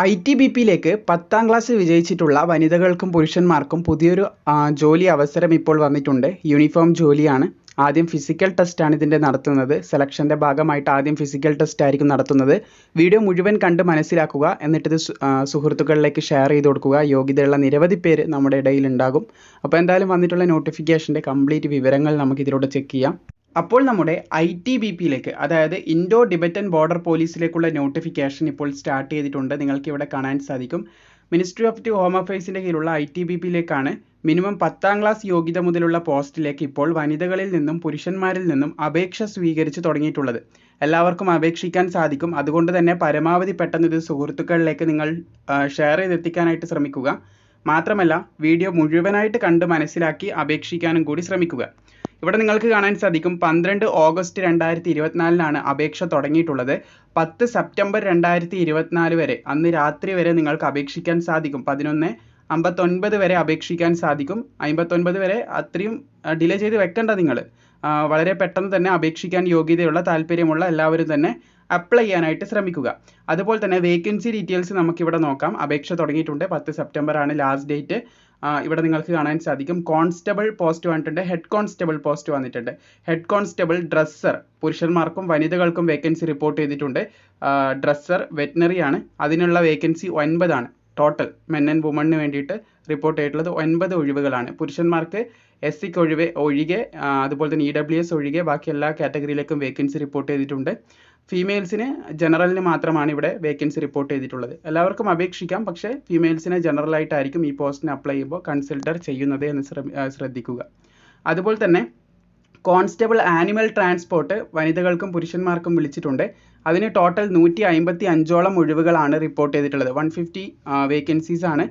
I T B പിയിലേക്ക് പത്താം class വിജയിച്ചിട്ടുള്ള വനിതകൾക്കും പുരുഷന്മാർക്കും പുതിയൊരു ജോലി അവസരം ഇപ്പോൾ വന്നിട്ടുണ്ട്. യൂണിഫോം ജോലിയാണ്. ആദ്യം ഫിസിക്കൽ ടെസ്റ്റാണ് ഇതിന്റെ നടത്തുന്നത്. സെലക്ഷന്റെ ഭാഗമായിട്ട് ആദ്യം ഫിസിക്കൽ ടെസ്റ്റ് ആയിരിക്കും നടത്തുന്നത്. വീഡിയോ മുഴുവൻ കണ്ട് മനസ്സിലാക്കുക. എന്നിട്ടിത് സുഹൃത്തുക്കളിലേക്ക് ഷെയർ ചെയ്ത് കൊടുക്കുക. യോഗ്യതയുള്ള നിരവധി പേര് നമ്മുടെ ഇടയിൽ ഉണ്ടാകും. അപ്പോൾ എന്തായാലും വന്നിട്ടുള്ള നോട്ടിഫിക്കേഷന്റെ കംപ്ലീറ്റ് വിവരങ്ങൾ നമുക്ക് ഇതിലൂടെ ചെക്ക് ചെയ്യാം. അപ്പോൾ നമ്മുടെ ഐ ടി ബി പിയിലേക്ക് അതായത് ഇൻഡോ ഡിബറ്റൻ ബോർഡർ പോലീസിലേക്കുള്ള നോട്ടിഫിക്കേഷൻ ഇപ്പോൾ സ്റ്റാർട്ട് ചെയ്തിട്ടുണ്ട്. നിങ്ങൾക്ക് ഇവിടെ കാണാൻ സാധിക്കും. മിനിസ്ട്രി ഓഫ് ടു ഹോം അഫയേഴ്സിന്റെ കീഴിലുള്ള ഐ ടി ബി പിയിലേക്കാണ് മിനിമം പത്താം ക്ലാസ് യോഗ്യത മുതലുള്ള പോസ്റ്റിലേക്ക് ഇപ്പോൾ വനിതകളിൽ നിന്നും പുരുഷന്മാരിൽ നിന്നും അപേക്ഷ സ്വീകരിച്ച് തുടങ്ങിയിട്ടുള്ളത്. എല്ലാവർക്കും അപേക്ഷിക്കാൻ സാധിക്കും. അതുകൊണ്ട് തന്നെ പരമാവധി പെട്ടെന്ന് ഇത് സുഹൃത്തുക്കളിലേക്ക് നിങ്ങൾ ഷെയർ ചെയ്തെത്തിക്കാനായിട്ട് ശ്രമിക്കുക. മാത്രമല്ല വീഡിയോ മുഴുവനായിട്ട് കണ്ട് മനസ്സിലാക്കി അപേക്ഷിക്കാനും കൂടി ശ്രമിക്കുക. ഇവിടെ നിങ്ങൾക്ക് കാണാൻ സാധിക്കും പന്ത്രണ്ട് ഓഗസ്റ്റ് രണ്ടായിരത്തി ഇരുപത്തിനാലിനാണ് അപേക്ഷ തുടങ്ങിയിട്ടുള്ളത്. പത്ത് സെപ്റ്റംബർ രണ്ടായിരത്തി ഇരുപത്തിനാല് വരെ അന്ന് രാത്രി വരെ നിങ്ങൾക്ക് അപേക്ഷിക്കാൻ സാധിക്കും. പതിനൊന്ന് അമ്പത്തൊൻപത് വരെ അപേക്ഷിക്കാൻ സാധിക്കും. അമ്പത്തൊൻപത് വരെ അത്രയും ഡിലേ ചെയ്ത് വെക്കണ്ട നിങ്ങൾ. വളരെ പെട്ടെന്ന് തന്നെ അപേക്ഷിക്കാൻ യോഗ്യതയുള്ള താല്പര്യമുള്ള എല്ലാവരും തന്നെ അപ്ലൈ ചെയ്യാനായിട്ട് ശ്രമിക്കുക. അതുപോലെ തന്നെ വേക്കൻസി ഡീറ്റെയിൽസ് നമുക്കിവിടെ നോക്കാം. അപേക്ഷ തുടങ്ങിയിട്ടുണ്ട്. പത്ത് സെപ്റ്റംബർ ആണ് ലാസ്റ്റ് ഡേറ്റ്. ഇവിടെ നിങ്ങൾക്ക് കാണാൻ സാധിക്കും. കോൺസ്റ്റബിൾ പോസ്റ്റ് വന്നിട്ടുണ്ട്. ഹെഡ് കോൺസ്റ്റബിൾ പോസ്റ്റ് വന്നിട്ടുണ്ട്. Head constable dresser. പുരുഷന്മാർക്കും വനിതകൾക്കും വേക്കൻസി റിപ്പോർട്ട് ചെയ്തിട്ടുണ്ട്. ഡ്രസ്സർ വെറ്റിനറി ആണ്. അതിനുള്ള വേക്കൻസി ഒൻപതാണ്. ടോട്ടൽ മെൻ ആൻഡ് വുമണിന് വേണ്ടിയിട്ട് റിപ്പോർട്ട് ചെയ്തിട്ടുള്ളത് ഒൻപത് ഒഴിവുകളാണ്. പുരുഷന്മാർക്ക് എസ് സിക്ക് ഒഴിവെ ഒഴികെ അതുപോലെ തന്നെ ഇ ഡബ്ല്യു എസ് ഒഴികെ ബാക്കി എല്ലാ കാറ്റഗറിയിലേക്കും വേക്കൻസി റിപ്പോർട്ട് ചെയ്തിട്ടുണ്ട്. ഫീമെയിൽസിന് ജനറലിന് മാത്രമാണ് ഇവിടെ വേക്കൻസി റിപ്പോർട്ട് ചെയ്തിട്ടുള്ളത്. എല്ലാവർക്കും അപേക്ഷിക്കാം പക്ഷേ ഫീമെയിൽസിനെ ജനറലായിട്ടായിരിക്കും ഈ പോസ്റ്റിന് അപ്ലൈ ചെയ്യുമ്പോൾ കൺസിഡർ ചെയ്യുന്നത് എന്ന് ശ്രദ്ധിക്കുക. അതുപോലെ തന്നെ കോൺസ്റ്റബിൾ ആനിമൽ ട്രാൻസ്പോർട്ട് വനിതകൾക്കും പുരുഷന്മാർക്കും വിളിച്ചിട്ടുണ്ട്. അതിന് ടോട്ടൽ നൂറ്റി അമ്പത്തി അഞ്ചോളം ഒഴിവുകളാണ് റിപ്പോർട്ട് ചെയ്തിട്ടുള്ളത്. വൺ ഫിഫ്റ്റി വേക്കൻസീസ് ആണ്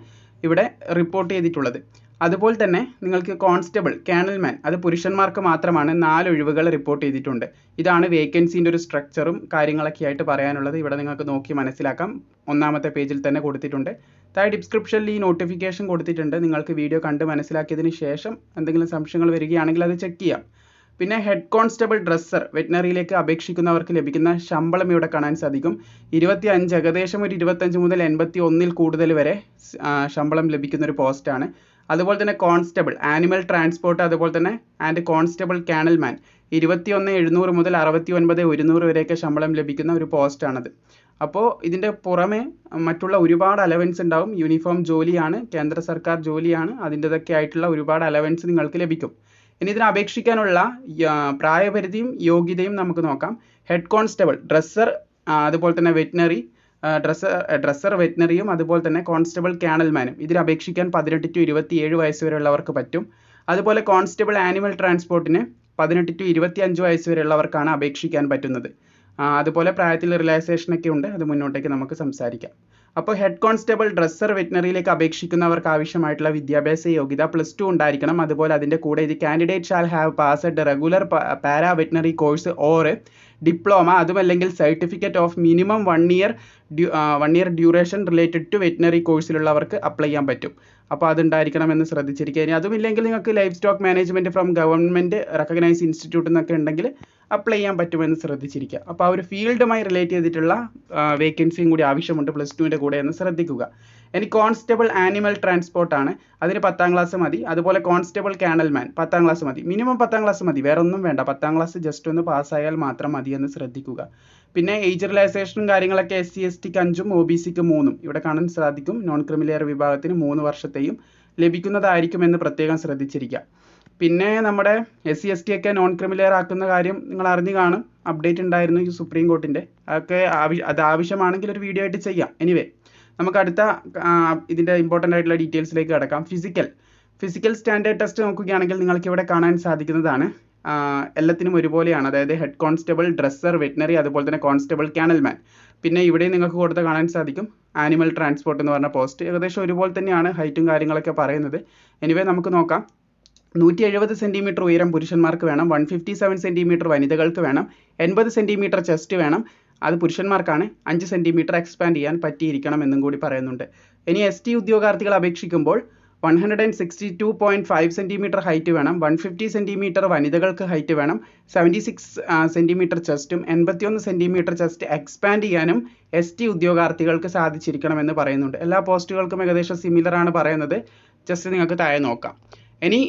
ഇവിടെ റിപ്പോർട്ട് ചെയ്തിട്ടുള്ളത്. അതുപോലെ തന്നെ നിങ്ങൾക്ക് കോൺസ്റ്റബിൾ കാനൽമാൻ അത് പുരുഷന്മാർക്ക് മാത്രമാണ് നാല് ഒഴിവുകൾ റിപ്പോർട്ട് ചെയ്തിട്ടുണ്ട്. ഇതാണ് വേക്കൻസിന്റെ ഒരു സ്ട്രക്ചറും കാര്യങ്ങളൊക്കെ ആയിട്ട് പറയാനുള്ളത്. ഇവിടെ നിങ്ങൾക്ക് നോക്കി മനസ്സിലാക്കാം. ഒന്നാമത്തെ പേജിൽ തന്നെ കൊടുത്തിട്ടുണ്ട്. താഴെ ഡിസ്ക്രിപ്ഷനിൽ ഈ നോട്ടിഫിക്കേഷൻ കൊടുത്തിട്ടുണ്ട്. നിങ്ങൾക്ക് വീഡിയോ കണ്ട് മനസ്സിലാക്കിയതിന് ശേഷം എന്തെങ്കിലും സംശയങ്ങൾ വരികയാണെങ്കിൽ അത് ചെക്ക് ചെയ്യാം. പിന്നെ ഹെഡ് കോൺസ്റ്റബിൾ ഡ്രസ്സർ വെറ്റിനറിയിലേക്ക് അപേക്ഷിക്കുന്നവർക്ക് ലഭിക്കുന്ന ശമ്പളം ഇവിടെ കാണാൻ സാധിക്കും. ഇരുപത്തി അഞ്ച് ഏകദേശം ഒരു ഇരുപത്തഞ്ച് മുതൽ എൺപത്തി ഒന്നിൽ കൂടുതൽ വരെ ശമ്പളം ലഭിക്കുന്ന ഒരു പോസ്റ്റാണ്. അതുപോലെ തന്നെ കോൺസ്റ്റബിൾ ആനിമൽ ട്രാൻസ്പോർട്ട് അതുപോലെ തന്നെ ആൻഡ് കോൺസ്റ്റബിൾ കാനൽമാൻ ഇരുപത്തി ഒന്ന് എഴുന്നൂറ് മുതൽ അറുപത്തി ഒൻപത് ഒരുന്നൂറ് വരെയൊക്കെ ശമ്പളം ലഭിക്കുന്ന ഒരു പോസ്റ്റാണത് അപ്പോൾ ഇതിന്റെ പുറമെ മറ്റുള്ള ഒരുപാട് അലവൻസ് ഉണ്ടാവും. യൂണിഫോം ജോലിയാണ് കേന്ദ്ര സർക്കാർ ജോലിയാണ്. അതിന്റെതൊക്കെ ആയിട്ടുള്ള ഒരുപാട് അലവൻസ് നിങ്ങൾക്ക് ലഭിക്കും. ഇനി ഇതിന് അപേക്ഷിക്കാനുള്ള പ്രായപരിധിയും യോഗ്യതയും നമുക്ക് നോക്കാം. ഹെഡ് കോൺസ്റ്റബിൾ ഡ്രസ്സർ അതുപോലെ തന്നെ വെറ്റിനറി ഡ്രസ്സർ ഡ്രസ്സർ വെറ്റിനറിയും അതുപോലെ തന്നെ കോൺസ്റ്റബിൾ കാനൽമാനും ഇതിന് അപേക്ഷിക്കാൻ പതിനെട്ട് ടു ഇരുപത്തി ഏഴ് വയസ്സ് വരെയുള്ളവർക്ക് പറ്റും. അതുപോലെ കോൺസ്റ്റബിൾ ആനിമൽ ട്രാൻസ്പോർട്ടിന് പതിനെട്ട് ടു ഇരുപത്തി അഞ്ച് വയസ്സ് വരെയുള്ളവർക്കാണ് അപേക്ഷിക്കാൻ പറ്റുന്നത്. അതുപോലെ പ്രായത്തിൽ റിലാക്സേഷൻ ഒക്കെ ഉണ്ട്. അത് മുന്നോട്ടേക്ക് നമുക്ക് സംസാരിക്കാം. അപ്പോൾ ഹെഡ് കോൺസ്റ്റബിൾ ഡ്രസ്സർ വെറ്റിനറിയിലേക്ക് അപേക്ഷിക്കുന്നവർക്ക് ആവശ്യമായിട്ടുള്ള വിദ്യാഭ്യാസ യോഗ്യത പ്ലസ് ടു ഉണ്ടായിരിക്കണം. അതുപോലെ അതിന്റെ കൂടെ ഇത് candidate shall have passed regular para veterinary course or diploma അതുമല്ലെങ്കിൽ certificate of minimum one year one year duration related to veterinary കോഴ്സിലുള്ളവർക്ക് apply ചെയ്യാൻ പറ്റും. അപ്പോൾ അതുണ്ടായിരിക്കണമെന്ന് ശ്രദ്ധിച്ചിരിക്കുക. ഇനി അതുമില്ലെങ്കിൽ നിങ്ങൾക്ക് livestock management from government recognise institute എന്നൊക്കെ ഉണ്ടെങ്കിൽ അപ്ലൈ ചെയ്യാൻ പറ്റുമെന്ന് ശ്രദ്ധിച്ചിരിക്കുക. അപ്പോൾ ആ ഒരു ഫീൽഡുമായി റിലേറ്റ് ചെയ്തിട്ടുള്ള വേക്കൻസിയും കൂടി ആവശ്യമുണ്ട് പ്ലസ് ടുവിന്റെ കൂടെ എന്ന് ശ്രദ്ധിക്കുക. ഇനി കോൺസ്റ്റബിൾ ആനിമൽ ട്രാൻസ്പോർട്ട് ആണ്. അതിന് പത്താം ക്ലാസ് മതി. അതുപോലെ കോൺസ്റ്റബിൾ കാനൽമാൻ പത്താം ക്ലാസ് മതി. മിനിമം പത്താം ക്ലാസ് മതി. വേറെ ഒന്നും വേണ്ട. പത്താം ക്ലാസ് ജസ്റ്റ് ഒന്ന് പാസ്സായാൽ മാത്രം മതി എന്ന് ശ്രദ്ധിക്കുക. പിന്നെ ഏജ് റിലാക്സേഷനും കാര്യങ്ങളൊക്കെ എസ് സി എസ് ടിക്ക് അഞ്ചും ഒ ബി സിക്ക് മൂന്നും. ഇവിടെ കാണാൻ സാധിക്കും. നോൺ ക്രിമിലെയർ വിഭാഗത്തിന് മൂന്ന് വർഷത്തെയും ലഭിക്കുന്നതായിരിക്കുമെന്ന് പ്രത്യേകം ശ്രദ്ധിച്ചിരിക്കുക. പിന്നെ നമ്മുടെ എസ് സി എസ് ടി ഒക്കെ നോൺ ക്രിമിലെയർ ആക്കുന്ന കാര്യം നിങ്ങൾ അറിഞ്ഞു കാണും. അപ്ഡേറ്റ് ഉണ്ടായിരുന്നു ഈ സുപ്രീം കോർട്ടിന്റെ. അതൊക്കെ അത് ആവശ്യമാണെങ്കിൽ ഒരു വീഡിയോ ആയിട്ട് ചെയ്യാം. എനിവേ നമുക്ക് അടുത്ത ഇതിന്റെ ഇമ്പോർട്ടന്റ് ആയിട്ടുള്ള ഡീറ്റെയിൽസിലേക്ക് കിടക്കാം. ഫിസിക്കൽ ഫിസിക്കൽ സ്റ്റാൻഡേർഡ് ടെസ്റ്റ് നോക്കുകയാണെങ്കിൽ നിങ്ങൾക്ക് ഇവിടെ കാണാൻ സാധിക്കുന്നതാണ്. എല്ലാത്തിനും ഒരുപോലെയാണ്. അതായത് ഹെഡ് കോൺസ്റ്റബിൾ ഡ്രസ്സർ വെറ്റിനറി അതുപോലെ തന്നെ കോൺസ്റ്റബിൾ കാനൽമാൻ പിന്നെ ഇവിടെ നിങ്ങൾക്ക് കൊടുത്ത് കാണാൻ സാധിക്കും ആനിമൽ ട്രാൻസ്പോർട്ട് എന്ന് പറഞ്ഞ പോസ്റ്റ് ഏകദേശം ഒരുപോലെ തന്നെയാണ് ഹൈറ്റും കാര്യങ്ങളൊക്കെ പറയുന്നത്. എനിവേ നമുക്ക് നോക്കാം. നൂറ്റി എഴുപത് സെന്റിമീറ്റർ ഉയരം പുരുഷന്മാർക്ക് വേണം. വൺ ഫിഫ്റ്റി സെവൻ സെന്റിമീറ്റർ വനിതകൾക്ക് വേണം. എൺപത് സെന്റിമീറ്റർ ചെസ്റ്റ് വേണം. അത് പുരുഷന്മാർക്കാണ്. അഞ്ച് സെന്റിമീറ്റർ എക്സ്പാൻഡ് ചെയ്യാൻ പറ്റിയിരിക്കണം എന്നും കൂടി പറയുന്നുണ്ട്. ഇനി എസ് ടി ഉദ്യോഗാർത്ഥികൾ അപേക്ഷിക്കുമ്പോൾ one hundred and sixty two point five centimetre height വേണം വൺ ഫിഫ്റ്റി സെന്റിമീറ്റർ വനിതകൾക്ക് ഹൈറ്റ് വേണം സെവന്റി സിക്സ് സെന്റിമീറ്റർ ചെസ്റ്റും എൺപത്തിയൊന്ന് സെന്റിമീറ്റർ ചെസ്റ്റ് എക്സ്പാൻഡ് ചെയ്യാനും എസ് ടി ഉദ്യോഗാർത്ഥികൾക്ക് സാധിച്ചിരിക്കണമെന്ന് പറയുന്നുണ്ട്. എല്ലാ പോസ്റ്റുകൾക്കും ഏകദേശം സിമിലർ ആണ് പറയുന്നത്. ജസ്റ്റ് നിങ്ങൾക്ക് താഴെ നോക്കാം. ഇനി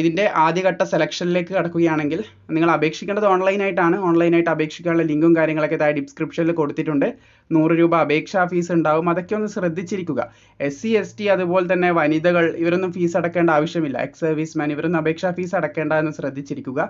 ഇതിന്റെ ആദ്യഘട്ട സെലക്ഷനിലേക്ക് കടക്കുകയാണെങ്കിൽ നിങ്ങൾ അപേക്ഷിക്കേണ്ടത് ഓൺലൈനായിട്ടാണ്. ഓൺലൈനായിട്ട് അപേക്ഷിക്കാനുള്ള ലിങ്കും കാര്യങ്ങളൊക്കെ താഴെ ഡിസ്ക്രിപ്ഷനിൽ കൊടുത്തിട്ടുണ്ട്. നൂറ് രൂപ അപേക്ഷാ ഫീസ് ഉണ്ടാവും. അതൊക്കെ ഒന്ന് ശ്രദ്ധിച്ചിരിക്കുക. എസ് സി എസ് ടി അതുപോലെ തന്നെ വനിതകൾ ഇവരൊന്നും ഫീസ് അടക്കേണ്ട ആവശ്യമില്ല. എക്സ് സർവീസ്മാൻ ഇവരൊന്നും അപേക്ഷാ ഫീസ് അടക്കേണ്ട എന്ന് ശ്രദ്ധിച്ചിരിക്കുക.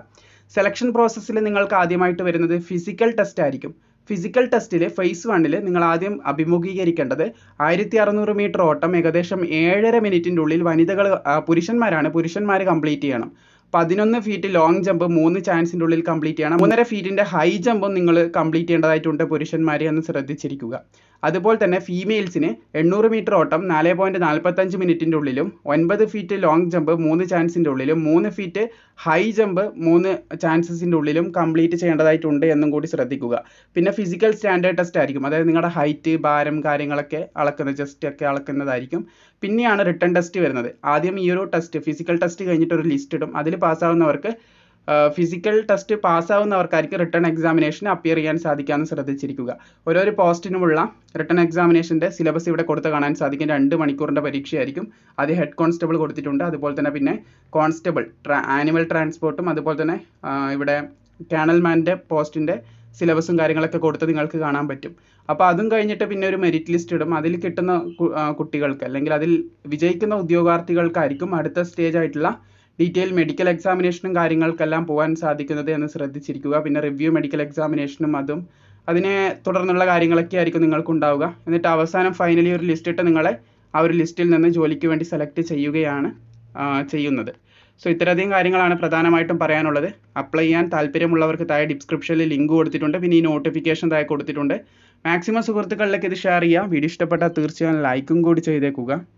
സെലക്ഷൻ പ്രോസസ്സിൽ നിങ്ങൾക്ക് ആദ്യമായിട്ട് വരുന്നത് ഫിസിക്കൽ ടെസ്റ്റ് ആയിരിക്കും. ഫിസിക്കൽ ടെസ്റ്റിൽ ഫേസ് വണ്ണിൽ നിങ്ങൾ ആദ്യം അഭിമുഖീകരിക്കേണ്ടത് ആയിരത്തി അറുന്നൂറ് മീറ്റർ ഓട്ടം ഏകദേശം ഏഴര മിനിറ്റിന്റെ ഉള്ളിൽ വനിതകൾ പുരുഷന്മാരാണ് പുരുഷന്മാർ കംപ്ലീറ്റ് ചെയ്യണം. പതിനൊന്ന് ഫീറ്റ് ലോങ് ജമ്പ് മൂന്ന് ചാൻസിന്റെ ഉള്ളിൽ കംപ്ലീറ്റ് ചെയ്യണം. മൂന്നര ഫീറ്റിന്റെ ഹൈ ജമ്പും നിങ്ങൾ കംപ്ലീറ്റ് ചെയ്യേണ്ടതായിട്ടുണ്ട് പുരുഷന്മാരെ എന്ന് ശ്രദ്ധിച്ചിരിക്കുക. അതുപോലെ തന്നെ ഫീമെയിൽസിന് എണ്ണൂറ് മീറ്റർ ഓട്ടം നാല് പോയിന്റ് നാൽപ്പത്തഞ്ച് മിനിറ്റിന്റെ ഉള്ളിലും ഒൻപത് ഫീറ്റ് ലോങ് ജമ്പ് മൂന്ന് ചാൻസിന്റെ ഉള്ളിലും മൂന്ന് ഫീറ്റ് ഹൈ ജമ്പ് മൂന്ന് ചാൻസസിന്റെ ഉള്ളിലും കംപ്ലീറ്റ് ചെയ്യേണ്ടതായിട്ടുണ്ട് എന്നും കൂടി ശ്രദ്ധിക്കുക. പിന്നെ ഫിസിക്കൽ സ്റ്റാൻഡേർഡ് ടെസ്റ്റ് ആയിരിക്കും. അതായത് നിങ്ങളുടെ ഹൈറ്റ് ഭാരം കാര്യങ്ങളൊക്കെ അളക്കുന്ന ജസ്റ്റ് ഒക്കെ അളക്കുന്നതായിരിക്കും. പിന്നെയാണ് റിട്ടേൺ ടെസ്റ്റ് വരുന്നത്. ആദ്യം ഈ ഒരു ടെസ്റ്റ് ഫിസിക്കൽ ടെസ്റ്റ് കഴിഞ്ഞിട്ട് ഒരു ലിസ്റ്റ് ഇടും. അതിൽ പാസ്സാവുന്നവർക്ക് ഫിസിക്കൽ ടെസ്റ്റ് പാസ്സാവുന്നവർക്കായിരിക്കും റിട്ടേൺ എക്സാമിനേഷന് അപ്പിയർ ചെയ്യാൻ സാധിക്കാമെന്ന് ശ്രദ്ധിച്ചിരിക്കുക. ഓരോരോ പോസ്റ്റിനുമുള്ള റിട്ടേൺ എക്സാമിനേഷന്റെ സിലബസ് ഇവിടെ കൊടുത്ത് കാണാൻ സാധിക്കും. രണ്ട് മണിക്കൂറിന്റെ പരീക്ഷയായിരിക്കും. അത് ഹെഡ് കോൺസ്റ്റബിൾ കൊടുത്തിട്ടുണ്ട്. അതുപോലെ തന്നെ പിന്നെ കോൺസ്റ്റബിൾ ആനിമൽ ട്രാൻസ്പോർട്ടും അതുപോലെ തന്നെ ഇവിടെ കാനൽമാന്റെ പോസ്റ്റിന്റെ സിലബസും കാര്യങ്ങളൊക്കെ കൊടുത്ത് നിങ്ങൾക്ക് കാണാൻ പറ്റും. അപ്പോൾ അതും കഴിഞ്ഞിട്ട് പിന്നെ ഒരു മെറിറ്റ് ലിസ്റ്റ് ഇടും. അതിൽ കിട്ടുന്ന കുട്ടികൾക്ക് അല്ലെങ്കിൽ അതിൽ വിജയിക്കുന്ന ഉദ്യോഗാർത്ഥികൾക്കായിരിക്കും അടുത്ത സ്റ്റേജ് ആയിട്ടുള്ള ഡീറ്റെയിൽ മെഡിക്കൽ എക്സാമിനേഷനും കാര്യങ്ങൾക്കെല്ലാം പോകാൻ സാധിക്കുന്നത് എന്ന് ശ്രദ്ധിച്ചിരിക്കുക. പിന്നെ റിവ്യൂ മെഡിക്കൽ എക്സാമിനേഷനും അതും. അതിനെ തുടർന്നുള്ള കാര്യങ്ങളൊക്കെ ആയിരിക്കും നിങ്ങൾക്ക് ഉണ്ടാവുക. എന്നിട്ട് അവസാനം ഫൈനലി ഒരു ലിസ്റ്റ് ഇട്ട് നിങ്ങളെ ആ ഒരു ലിസ്റ്റിൽ നിന്ന് ജോലിക്ക് വേണ്ടി സെലക്ട് ചെയ്യുകയാണ് ചെയ്യുന്നത്. സോ ഇത്രയധികം കാര്യങ്ങളാണ് പ്രധാനമായിട്ടും പറയാനുള്ളത്. അപ്ലൈ ചെയ്യാൻ താല്പര്യമുള്ളവർക്ക് താഴെ ഡിസ്ക്രിപ്ഷനിൽ ലിങ്ക് കൊടുത്തിട്ടുണ്ട്. പിന്നെ ഈ നോട്ടിഫിക്കേഷൻ താഴെ കൊടുത്തിട്ടുണ്ട്. മാക്സിമം സുഹൃത്തുക്കളിലേക്ക് ഇത് ഷെയർ ചെയ്യുക. വീഡിയോ ഇഷ്ടപ്പെട്ടാൽ തീർച്ചയായും ലൈക്കും കൂടി ചെയ്തേക്കുക.